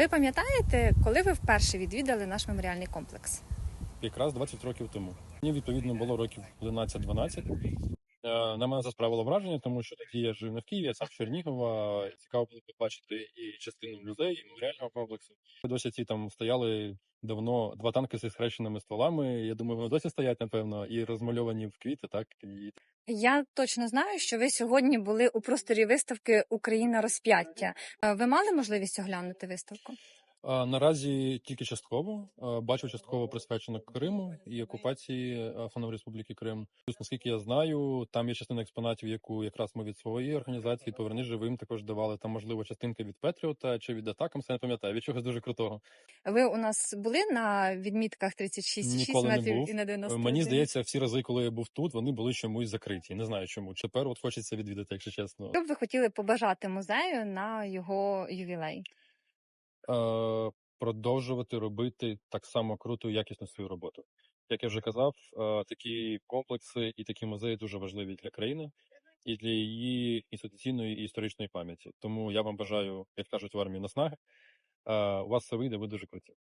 Ви пам'ятаєте, коли ви вперше відвідали наш меморіальний комплекс? якраз 20 років тому. Мені відповідно було років 11-12. Е, На мене це справило враження, тому що тоді я жив не в Києві, а сам Чернігова. Цікаво було побачити і частину музею, і меморіального комплексу. Досі ці там стояли давно два танки зі схрещеними стволами. Я думаю, вони досі стоять, напевно, і розмальовані в квіти, так і Я точно знаю, що ви сьогодні були у просторі виставки Україна розп'яття. Е, Ви мали можливість оглянути виставку? Наразі тільки частково бачу частково присвячено Криму і окупації Автономної Республіки Крим. Плюс, наскільки я знаю, там є частина експонатів, яку якраз ми від своєї організації поверни живим також давали. Там можливо частинка від Петріота чи від Атакам, це не пам'ятаю. Від чогось дуже крутого. Ви у нас були на відмітках 36,6 Ніколи не метрів був. і на 91? Мені здається, всі рази, коли я був тут, вони були чомусь закриті. Не знаю чому. Тепер от хочеться відвідати, якщо чесно. Що б ви хотіли побажати музею на його ювілей? Е, продовжувати робити так само круто і якісно свою роботу. Як я вже казав, е, такі комплекси і такі музеї дуже важливі для країни і для її інституційної і історичної пам'яті. Тому я вам бажаю, як кажуть в армії, наснаги. Е, У вас все вийде, ви дуже круті.